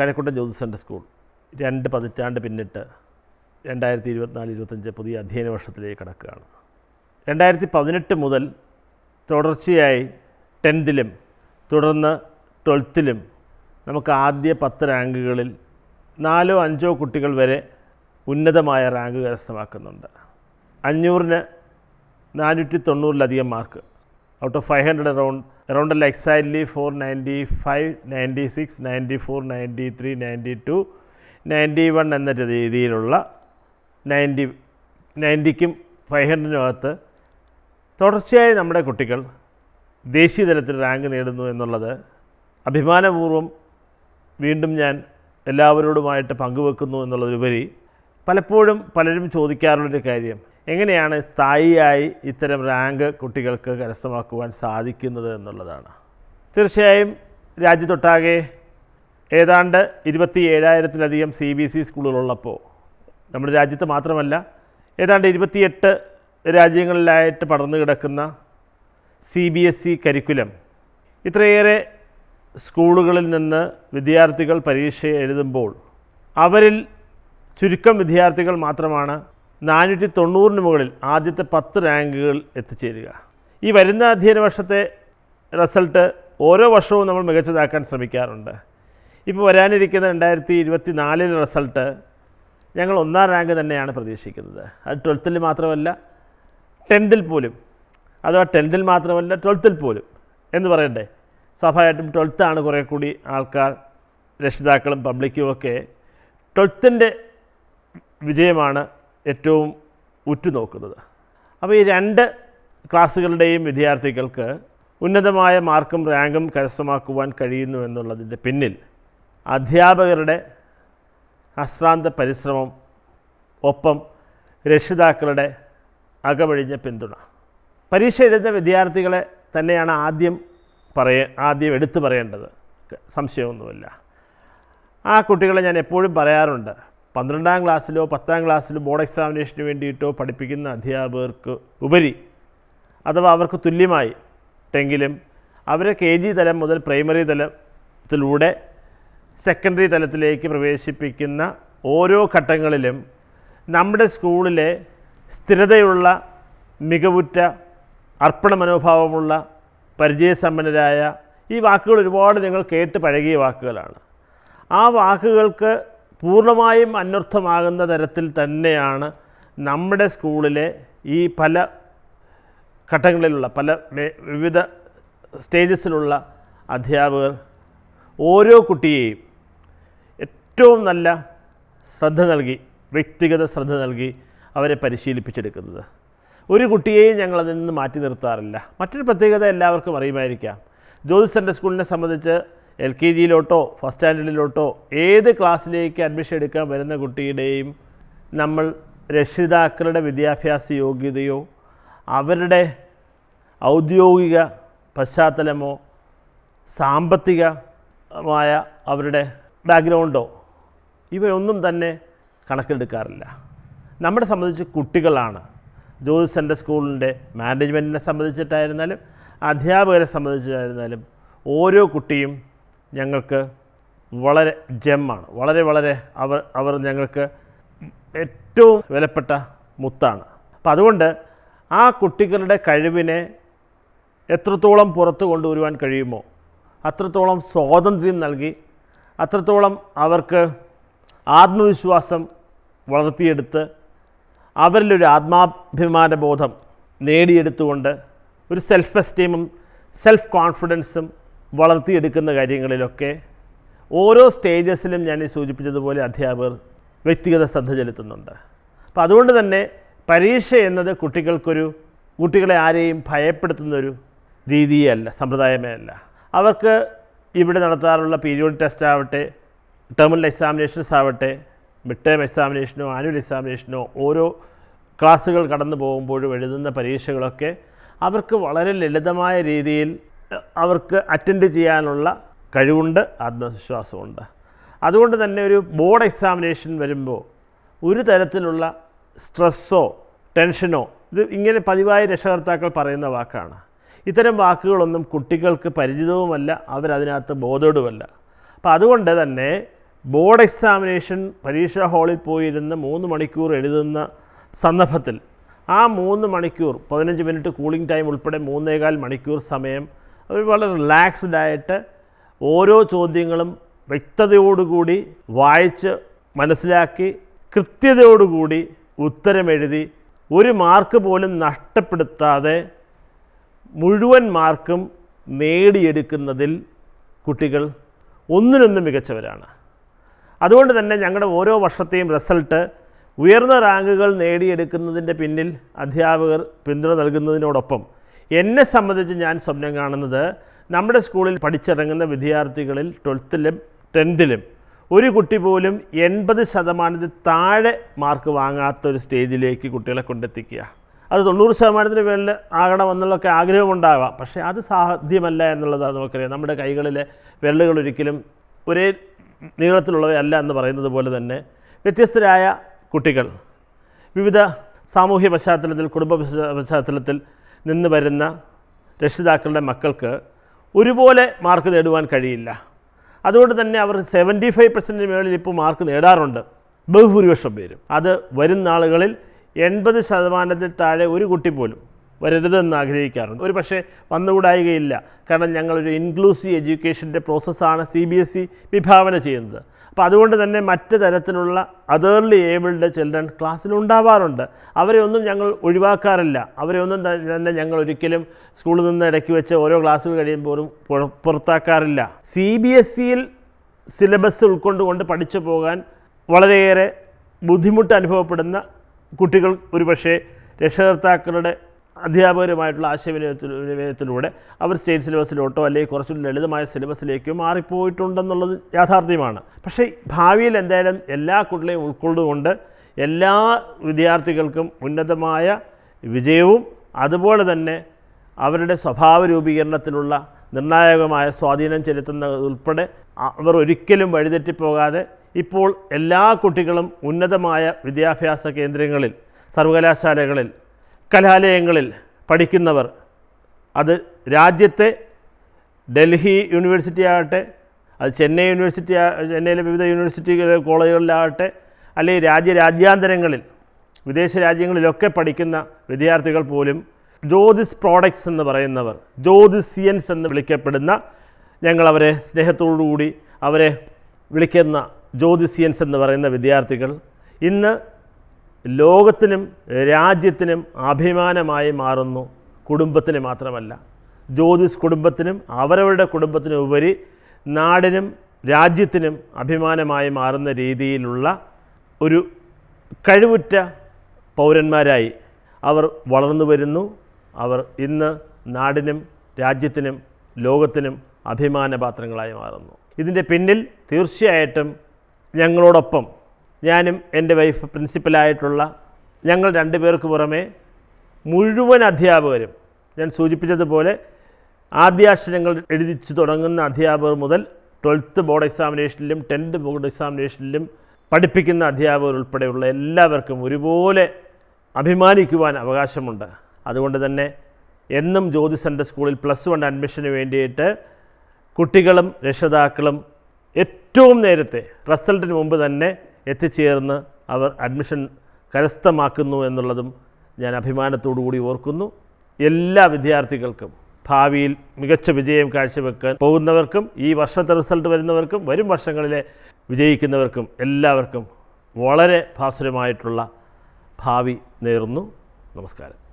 Kazhakkoottam ജ്യോതിസെന്റർ school. രണ്ട് പതിറ്റാണ്ട് പിന്നിട്ട് രണ്ടായിരത്തി ഇരുപത്തിനാല് ഇരുപത്തഞ്ച് പുതിയ അധ്യയന വർഷത്തിലേക്ക് കടക്കുകയാണ്. രണ്ടായിരത്തി പതിനെട്ട് മുതൽ തുടർച്ചയായി ടെൻത്തിലും തുടർന്ന് ട്വൽത്തിലും നമുക്ക് ആദ്യ പത്ത് റാങ്കുകളിൽ നാലോ അഞ്ചോ കുട്ടികൾ വരെ ഉന്നതമായ റാങ്ക് കരസ്ഥമാക്കുന്നുണ്ട്. അഞ്ഞൂറിന് നാനൂറ്റി തൊണ്ണൂറിലധികം mark. Four ninety five ninety six ninety four ninety three ninety two ninety one എന്ന രീതിയിലുള്ള നയന്റി നയന്റിക്കും ഫൈവ് ഹൺഡ്രഡിനകത്ത് തുടർച്ചയായി നമ്മുടെ കുട്ടികൾ ദേശീയ തലത്തിൽ റാങ്ക് നേടുന്നു എന്നുള്ളത് അഭിമാനപൂർവം വീണ്ടും ഞാൻ എല്ലാവരോടുമായിട്ട് പങ്കുവെക്കുന്നു എന്നുള്ളതിലുപരി പലപ്പോഴും പലരും ചോദിക്കാറുള്ളൊരു കാര്യം എങ്ങനെയാണ് സ്ഥായിയായി ഇത്തരം റാങ്ക് കുട്ടികൾക്ക് കരസ്ഥമാക്കുവാൻ സാധിക്കുന്നത് എന്നുള്ളതാണ്. തീർച്ചയായും രാജ്യത്തൊട്ടാകെ ഏതാണ്ട് ഇരുപത്തി ഏഴായിരത്തിലധികം സി ബി എസ് ഇ സ്കൂളുകളുള്ളപ്പോൾ നമ്മുടെ രാജ്യത്ത് മാത്രമല്ല ഏതാണ്ട് ഇരുപത്തിയെട്ട് രാജ്യങ്ങളിലായിട്ട് പടർന്നു കിടക്കുന്ന C B S E curriculum ഇത്രയേറെ സ്കൂളുകളിൽ നിന്ന് വിദ്യാർത്ഥികൾ പരീക്ഷ എഴുതുമ്പോൾ അവരിൽ ചുരുക്കം വിദ്യാർത്ഥികൾ മാത്രമാണ് നാനൂറ്റി തൊണ്ണൂറിന് മുകളിൽ ആദ്യത്തെ പത്ത് റാങ്കുകൾ എത്തിച്ചേരുക. ഈ വരുന്ന അധ്യയന വർഷത്തെ റിസൾട്ട് ഓരോ വർഷവും നമ്മൾ മികച്ചതാക്കാൻ ശ്രമിക്കാറുണ്ട്. ഇപ്പോൾ വരാനിരിക്കുന്ന രണ്ടായിരത്തി ഇരുപത്തി നാലിലെ റിസൾട്ട് ഞങ്ങൾ ഒന്നാം റാങ്ക് തന്നെയാണ് പ്രതീക്ഷിക്കുന്നത്. അത് ട്വൽത്തിൽ മാത്രമല്ല ടെൻത്തിൽ പോലും. അഥവാ ടെൻത്തിൽ മാത്രമല്ല ട്വൽത്തിൽ പോലും. എന്ന് പറയണ്ടേ? സ്വാഭാവികമായിട്ടും ട്വൽത്താണ് കുറേ കൂടി ആൾക്കാർ രക്ഷിതാക്കളും പബ്ലിക്കും ഒക്കെ ട്വൽത്തിന്റെ വിജയമാണ് ഏറ്റവും ഉറ്റുനോക്കുന്നത്. അപ്പോൾ ഈ രണ്ട് ക്ലാസ്സുകളുടെയും വിദ്യാർത്ഥികൾക്ക് ഉന്നതമായ മാർക്കും റാങ്കും കരസ്ഥമാക്കുവാൻ കഴിയുന്നു എന്നുള്ളതിന്റെ പിന്നിൽ അധ്യാപകരുടെ അശ്രാന്ത പരിശ്രമം ഒപ്പം രക്ഷിതാക്കളുടെ അകമഴിഞ്ഞ പിന്തുണ. പരീക്ഷ എഴുതുന്ന വിദ്യാർത്ഥികളെ തന്നെയാണ് ആദ്യം പറയ ആദ്യം എടുത്തു പറയേണ്ടത്. സംശയമൊന്നുമില്ല. ആ കുട്ടികളെ ഞാൻ എപ്പോഴും പറയാറുണ്ട് പന്ത്രണ്ടാം ക്ലാസ്സിലോ പത്താം ക്ലാസ്സിലോ ബോർഡ് എക്സാമിനേഷന് വേണ്ടിയിട്ടോ പഠിപ്പിക്കുന്ന അധ്യാപകർക്ക് ഉപരി അഥവാ അവർക്ക് തുല്യമായി ടെങ്കിലും അവരെ കെ ജി തലം മുതൽ പ്രൈമറി തലത്തിലൂടെ സെക്കൻഡറി തലത്തിലേക്ക് പ്രവേശിപ്പിക്കുന്ന ഓരോ ഘട്ടങ്ങളിലും നമ്മുടെ സ്കൂളിലെ സ്ഥിരതയുള്ള മികവുറ്റ അർപ്പണ മനോഭാവമുള്ള പരിചയസമ്പന്നരായ ഈ വാക്കുകൾ ഒരുപാട് നിങ്ങൾ കേട്ട് പഴകിയ വാക്കുകളാണ്. ആ വാക്കുകൾക്ക് പൂർണമായും അന്വർത്ഥമാകുന്ന തരത്തിൽ തന്നെയാണ് നമ്മുടെ സ്കൂളിലെ ഈ പല ഘട്ടങ്ങളിലുള്ള പല വിവിധ സ്റ്റേജസിലുള്ള അധ്യാപകർ ഓരോ കുട്ടിയെയും ഏറ്റവും നല്ല ശ്രദ്ധ നൽകി വ്യക്തിഗത ശ്രദ്ധ നൽകി അവരെ പരിശീലിപ്പിച്ചെടുക്കുന്നത്. ഒരു കുട്ടിയെയും ഞങ്ങൾ നിന്ന് മാറ്റി നിർത്താറില്ല. മറ്റൊരു പ്രത്യേകത എല്ലാവർക്കും അറിയുമായിരിക്കാം. ജ്യോതിസ് സെന്റർ സ്കൂളിനെ സംബന്ധിച്ച് എൽ കെ ജിയിലോട്ടോ ഫസ്റ്റ് സ്റ്റാൻഡേർഡിലോട്ടോ ഏത് ക്ലാസ്സിലേക്ക് അഡ്മിഷൻ എടുക്കാൻ വരുന്ന കുട്ടിയുടെയും നമ്മൾ രക്ഷിതാക്കളുടെ വിദ്യാഭ്യാസ യോഗ്യതയോ അവരുടെ ഔദ്യോഗിക പശ്ചാത്തലമോ സാമ്പത്തികമായ അവരുടെ ബാക്ക്ഗ്രൗണ്ടോ ഇവയൊന്നും തന്നെ കണക്കിലെടുക്കാറില്ല. നമ്മളെ സംബന്ധിച്ച് കുട്ടികളാണ്. ജ്യോതി സെന്റർ സ്കൂളിന്റെ മാനേജ്മെന്റിനെ സംബന്ധിച്ചിട്ടായിരുന്നാലും അധ്യാപകരെ സംബന്ധിച്ചിട്ടായിരുന്നാലും ഓരോ കുട്ടിയും ഞങ്ങൾക്ക് വളരെ ജെമ്മാണ്. വളരെ വളരെ അവർ അവർ ഞങ്ങൾക്ക് ഏറ്റവും വിലപ്പെട്ട മുത്താണ്. അപ്പം അതുകൊണ്ട് ആ കുട്ടികളുടെ കഴിവിനെ എത്രത്തോളം പുറത്തു കൊണ്ടുവരുവാൻ കഴിയുമോ അത്രത്തോളം സ്വാതന്ത്ര്യം നൽകി അത്രത്തോളം അവർക്ക് ആത്മവിശ്വാസം വളർത്തിയെടുത്ത് അവരിലൊരു ആത്മാഭിമാന ബോധം നേടിയെടുത്തുകൊണ്ട് ഒരു സെൽഫ് എസ്റ്റീമും സെൽഫ് കോൺഫിഡൻസും വളർത്തിയെടുക്കുന്ന കാര്യങ്ങളിലൊക്കെ ഓരോ സ്റ്റേജസിലും ഞാൻ സൂചിപ്പിച്ചതുപോലെ അധ്യാപകർ വ്യക്തിഗത ശ്രദ്ധ ചെലുത്തുന്നുണ്ട്. അപ്പോൾ അതുകൊണ്ട് തന്നെ പരീക്ഷ എന്നത് കുട്ടികൾക്കൊരു കുട്ടികളെ ആരെയും ഭയപ്പെടുത്തുന്നൊരു രീതിയല്ല സമ്പ്രദായമേ അല്ല അവർക്ക് ഇവിടെ നടത്താറുള്ള പീരിയോഡ് ടെസ്റ്റ് ആവട്ടെ ടെർമിനൽ എക്സാമിനേഷൻസ് ആവട്ടെ മിഡ് ടേം എക്സാമിനേഷനോ ആനുവൽ എക്സാമിനേഷനോ ഓരോ ക്ലാസ്സുകൾ കടന്നു പോകുമ്പോഴും എഴുതുന്ന പരീക്ഷകളൊക്കെ അവർക്ക് വളരെ ലളിതമായ രീതിയിൽ അവർക്ക് അറ്റൻഡ് ചെയ്യാനുള്ള കഴിവുണ്ട് ആത്മവിശ്വാസമുണ്ട്. അതുകൊണ്ട് തന്നെ ഒരു ബോർഡ് എക്സാമിനേഷൻ വരുമ്പോൾ ഒരു തരത്തിലുള്ള സ്ട്രെസ്സോ ടെൻഷനോ ഇത് ഇങ്ങനെ പതിവായി രക്ഷകർത്താക്കൾ പറയുന്ന വാക്കാണ്. ഇത്തരം വാക്കുകളൊന്നും കുട്ടികൾക്ക് പരിചിതവുമല്ല അവരതിനകത്ത് ബോധവുമല്ല അപ്പോൾ അതുകൊണ്ട് തന്നെ ബോർഡ് എക്സാമിനേഷൻ പരീക്ഷാ ഹാളിൽ പോയിരുന്ന് മൂന്ന് മണിക്കൂർ എഴുതുന്ന സന്ദർഭത്തിൽ ആ മൂന്ന് മണിക്കൂർ പതിനഞ്ച് മിനിറ്റ് കൂളിംഗ് ടൈം ഉൾപ്പെടെ മൂന്നേകാൽ മണിക്കൂർ സമയം അവർ വളരെ റിലാക്സ്ഡ് ആയിട്ട് ഓരോ ചോദ്യങ്ങളും വ്യക്തതയോടുകൂടി വായിച്ച് മനസ്സിലാക്കി കൃത്യതയോടുകൂടി ഉത്തരമെഴുതി ഒരു മാർക്ക് പോലും നഷ്ടപ്പെടുത്താതെ മുഴുവൻ മാർക്കും നേടിയെടുക്കുന്നതിൽ കുട്ടികൾ ഒന്നിനൊന്നും മികച്ചവരാണ്. അതുകൊണ്ട് തന്നെ ഞങ്ങളുടെ ഓരോ വർഷത്തെയും റിസൾട്ട് ഉയർന്ന റാങ്കുകൾ നേടിയെടുക്കുന്നതിന്റെ പിന്നിൽ അധ്യാപകർ പിന്തുണ നൽകുന്നതിനോടൊപ്പം എന്നെ സംബന്ധിച്ച് ഞാൻ സ്വപ്നം കാണുന്നത് നമ്മുടെ സ്കൂളിൽ പഠിച്ചിറങ്ങുന്ന വിദ്യാർത്ഥികളിൽ ട്വൽത്തിലും ടെൻത്തിലും ഒരു കുട്ടി പോലും എൺപത് ശതമാനത്തിൽ താഴെ മാർക്ക് വാങ്ങാത്ത ഒരു സ്റ്റേജിലേക്ക് കുട്ടികളെ കൊണ്ടെത്തിക്കുക. അത് തൊണ്ണൂറ് ശതമാനത്തിന് മേളിൽ ആകണമെന്നുള്ളൊക്കെ ആഗ്രഹമുണ്ടാകാം പക്ഷേ അത് സാധ്യമല്ല എന്നുള്ളതാണ് നമുക്കറിയാം. നമ്മുടെ കൈകളിലെ വിരലുകൾ ഒരിക്കലും ഒരേ നീളത്തിലുള്ളവയല്ല എന്ന് പറയുന്നത് പോലെ തന്നെ വ്യത്യസ്തരായ കുട്ടികൾ. വിവിധ സാമൂഹ്യ പശ്ചാത്തലത്തിൽ കുടുംബ പശ്ചാത്തലത്തിൽ നിന്ന് വരുന്ന രക്ഷിതാക്കളുടെ മക്കൾക്ക് ഒരുപോലെ മാർക്ക് നേടുവാൻ കഴിയില്ല. അതുകൊണ്ട് തന്നെ അവർ സെവന്റി ഫൈവ് പെർസെന്റിന് മേളിൽ ഇപ്പോൾ മാർക്ക് നേടാറുണ്ട്. ബഹുഭൂരിപക്ഷം പേരും. അത് വരും നാളുകളിൽ എൺപത് ശതമാനത്തിൽ താഴെ ഒരു കുട്ടി പോലും വരരുതെന്ന് ആഗ്രഹിക്കാറുണ്ട്. ഒരു പക്ഷേ വന്നുകൂടായികയില്ല. കാരണം ഞങ്ങളൊരു ഇൻക്ലൂസീവ് എഡ്യൂക്കേഷന്റെ പ്രോസസ്സാണ് സി ബി എസ് ഇ വിഭാവന ചെയ്യുന്നത്. അപ്പോൾ അതുകൊണ്ട് തന്നെ മറ്റ് തരത്തിലുള്ള അതേർലി ഏബിൾഡ് ചിൽഡ്രൻ ക്ലാസ്സിൽ ഉണ്ടാവാറുണ്ട്. അവരെ ഒന്നും ഞങ്ങൾ ഒഴിവാക്കാറില്ല. അവരെ ഒന്നും തന്നെ ഞങ്ങൾ ഒരിക്കലും സ്കൂളിൽ നിന്ന് ഇടയ്ക്ക് വെച്ച് ഓരോ ക്ലാസ്സുകൾ കഴിയുമ്പോഴും പുറ- പുറത്താക്കാറില്ല. സി ബി എസ് സിയിൽ സിലബസ് ഉൾക്കൊണ്ടുകൊണ്ട് പഠിച്ചു പോകാൻ വളരെയേറെ ബുദ്ധിമുട്ട് അനുഭവപ്പെടുന്ന കുട്ടികൾ ഒരുപക്ഷെ രക്ഷകർത്താക്കളുടെ അധ്യാപകരുമായിട്ടുള്ള ആശയവിനിമയത്തിലൂടെ വിനിമയത്തിലൂടെ അവർ സ്റ്റേറ്റ് സിലബസിലോട്ടോ അല്ലെങ്കിൽ കുറച്ചുകൂടി ലളിതമായ സിലബസിലേക്കോ മാറിപ്പോയിട്ടുണ്ടെന്നുള്ളത് യാഥാർത്ഥ്യമാണ്. പക്ഷേ ഭാവിയിൽ എന്തായാലും എല്ലാ കുട്ടികളെയും ഉൾക്കൊണ്ടുകൊണ്ട് എല്ലാ വിദ്യാർത്ഥികൾക്കും ഉന്നതമായ വിജയവും അതുപോലെ തന്നെ അവരുടെ സ്വഭാവ രൂപീകരണത്തിലുള്ള നിർണായകമായ സ്വാധീനം ചെലുത്തുന്ന ഉൾപ്പെടെ അവർ ഒരിക്കലും വഴിതെറ്റിപ്പോകാതെ ഇപ്പോൾ എല്ലാ കുട്ടികളും ഉന്നതമായ വിദ്യാഭ്യാസ കേന്ദ്രങ്ങളിൽ സർവകലാശാലകളിൽ കലാലയങ്ങളിൽ പഠിക്കുന്നവർ അത് രാജ്യത്തെ ഡൽഹി യൂണിവേഴ്സിറ്റി ആകട്ടെ അത് ചെന്നൈ യൂണിവേഴ്സിറ്റി ചെന്നൈയിലെ വിവിധ യൂണിവേഴ്സിറ്റി കോളേജുകളിലാകട്ടെ അല്ലെങ്കിൽ രാജ്യ രാജ്യാന്തരങ്ങളിൽ വിദേശ രാജ്യങ്ങളിലൊക്കെ പഠിക്കുന്ന വിദ്യാർത്ഥികൾ പോലും ജ്യോതിസ് പ്രോഡക്ട്സ് എന്ന് പറയുന്നവർ ജ്യോതിസിയൻസ് എന്ന് വിളിക്കപ്പെടുന്ന ഞങ്ങളവരെ സ്നേഹത്തോടുകൂടി അവരെ വിളിക്കുന്ന ജ്യോതിസിയൻസ് എന്ന് പറയുന്ന വിദ്യാർത്ഥികൾ ഇന്ന് ലോകത്തിനും രാജ്യത്തിനും അഭിമാനമായി മാറുന്നു. കുടുംബത്തിന് മാത്രമല്ല. ജ്യോതിസ് കുടുംബത്തിനും അവരവരുടെ കുടുംബത്തിനും ഉപരി നാടിനും രാജ്യത്തിനും അഭിമാനമായി മാറുന്ന രീതിയിലുള്ള ഒരു കഴിവുറ്റ പൗരന്മാരായി അവർ വളർന്നു വരുന്നു. അവർ ഇന്ന് നാടിനും രാജ്യത്തിനും ലോകത്തിനും അഭിമാനപാത്രങ്ങളായി മാറുന്നു. ഇതിന്റെ പിന്നിൽ തീർച്ചയായിട്ടും ഞങ്ങളോടൊപ്പം ഞാനും എന്റെ വൈഫ് പ്രിൻസിപ്പലായിട്ടുള്ള ഞങ്ങൾ രണ്ട് പേർക്ക് പുറമേ മുഴുവൻ അധ്യാപകരും ഞാൻ സൂചിപ്പിച്ചതുപോലെ ആദ്യാക്ഷരങ്ങൾ എഴുതിച്ചു തുടങ്ങുന്ന അധ്യാപകർ മുതൽ ട്വൽത്ത് ബോർഡ് എക്സാമിനേഷനിലും ടെൻത്ത് ബോർഡ് എക്സാമിനേഷനിലും പഠിപ്പിക്കുന്ന അധ്യാപകർ ഉൾപ്പെടെയുള്ള എല്ലാവർക്കും ഒരുപോലെ അഭിമാനിക്കുവാൻ അവകാശമുണ്ട്. അതുകൊണ്ട് തന്നെ എന്നും ജ്യോതി സെന്റർ സ്കൂളിൽ പ്ലസ് വൺ അഡ്മിഷന് വേണ്ടിയിട്ട് കുട്ടികളും രക്ഷിതാക്കളും ഏറ്റവും നേരത്തെ റിസൾട്ടിന് മുമ്പ് തന്നെ എത്തിച്ചേർന്ന് അവർ അഡ്മിഷൻ കരസ്ഥമാക്കുന്നു എന്നുള്ളതും ഞാൻ അഭിമാനത്തോടു കൂടി ഓർക്കുന്നു. എല്ലാ വിദ്യാർത്ഥികൾക്കും ഭാവിയിൽ മികച്ച വിജയം കാഴ്ചവെക്കാൻ പോകുന്നവർക്കും ഈ വർഷത്തെ റിസൾട്ട് വരുന്നവർക്കും വരും വർഷങ്ങളിലെ വിജയിക്കുന്നവർക്കും എല്ലാവർക്കും വളരെ ഭാസുരമായിട്ടുള്ള ഭാവി നേർന്നു. നമസ്കാരം.